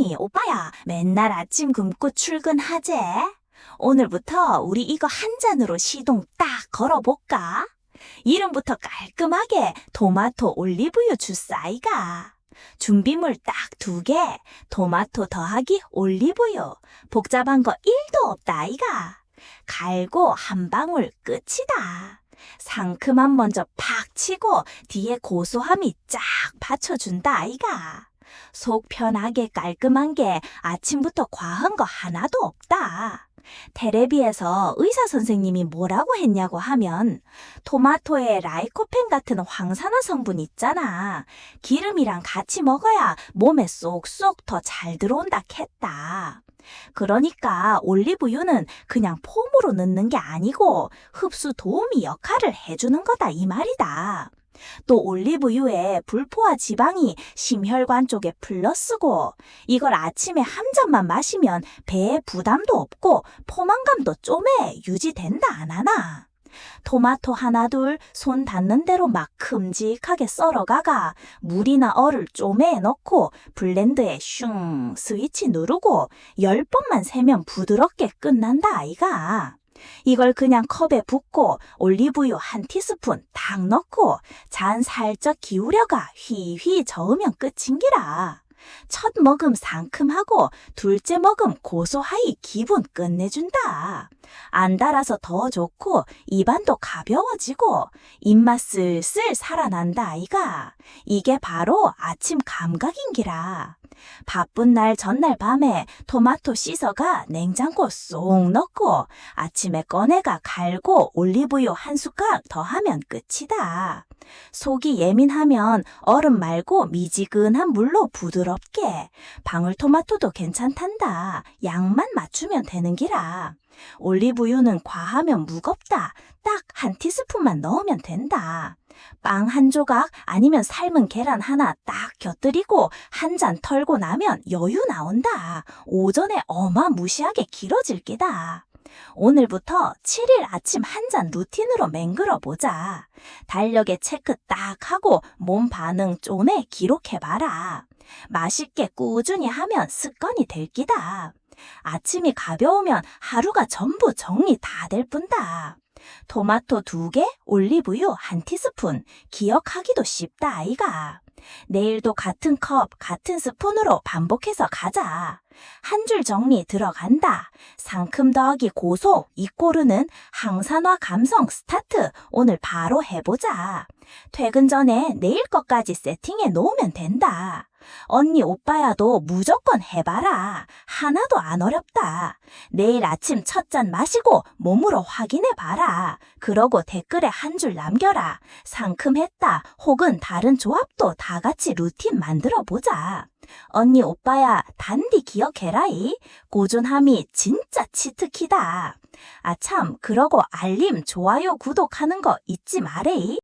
언니, 오빠야, 맨날 아침 굶고 출근하재? 오늘부터 우리 이거 한 잔으로 시동 딱 걸어볼까? 이름부터 깔끔하게 토마토 올리브유 주스 아이가. 준비물 딱 두 개, 토마토 더하기 올리브유. 복잡한 거 1도 없다 아이가. 갈고 한 방울 끝이다. 상큼함 먼저 팍 치고 뒤에 고소함이 쫙 받쳐준다 아이가. 속 편하게 깔끔한 게 아침부터 과한 거 하나도 없다. 테레비에서 의사 선생님이 뭐라고 했냐고 하면 토마토에 라이코펜 같은 황산화 성분 있잖아. 기름이랑 같이 먹어야 몸에 쏙쏙 더 잘 들어온다 했다. 그러니까 올리브유는 그냥 폼으로 넣는 게 아니고 흡수 도우미 역할을 해주는 거다 이 말이다. 또 올리브유에 불포화 지방이 심혈관 쪽에 플러스고 이걸 아침에 한 잔만 마시면 배에 부담도 없고 포만감도 좀에 유지된다 안 하나. 토마토 하나 둘 손 닿는 대로 막 큼직하게 썰어가가 물이나 얼을 쪼매에 넣고 블렌드에 슝 스위치 누르고 열 번만 세면 부드럽게 끝난다 아이가. 이걸 그냥 컵에 붓고 올리브유 한 티스푼 딱 넣고 잔 살짝 기울여가 휘휘 저으면 끝인기라. 첫 먹음 상큼하고 둘째 먹음 고소하이 기분 끝내준다. 안 달아서 더 좋고 입안도 가벼워지고 입맛 슬슬 살아난다 아이가. 이게 바로 아침 감각인기라. 바쁜 날 전날 밤에 토마토 씻어가 냉장고 쏙 넣고 아침에 꺼내가 갈고 올리브유 한 숟갈 더하면 끝이다. 속이 예민하면 얼음 말고 미지근한 물로 부드럽게 방울토마토도 괜찮단다. 양만 맞추면 되는 기라. 올리브유는 과하면 무겁다. 딱 한 티스푼만 넣으면 된다. 빵 한 조각 아니면 삶은 계란 하나 딱 곁들이고 한 잔 털고 나면 여유 나온다. 오전에 어마무시하게 길어질 게다. 오늘부터 7일 아침 한 잔 루틴으로 맹글어 보자. 달력에 체크 딱 하고 몸 반응 좀에 기록해봐라. 맛있게 꾸준히 하면 습관이 될 기다. 아침이 가벼우면 하루가 전부 정리 다 될 뿐다. 토마토 두 개, 올리브유 한 티스푼, 기억하기도 쉽다 아이가. 내일도 같은 컵, 같은 스푼으로 반복해서 가자. 한 줄 정리 들어간다. 상큼 더하기 고소, 이 꼬르는 항산화 감성 스타트. 오늘 바로 해보자. 퇴근 전에 내일 것까지 세팅해 놓으면 된다. 언니 오빠야도 무조건 해봐라. 하나도 안 어렵다. 내일 아침 첫 잔 마시고 몸으로 확인해봐라. 그러고 댓글에 한 줄 남겨라. 상큼했다. 혹은 다른 조합도 다 같이 루틴 만들어보자. 언니 오빠야 단디 기억해라이. 꾸준함이 진짜 치트키다. 아참 그러고 알림, 좋아요, 구독하는 거 잊지 마래이.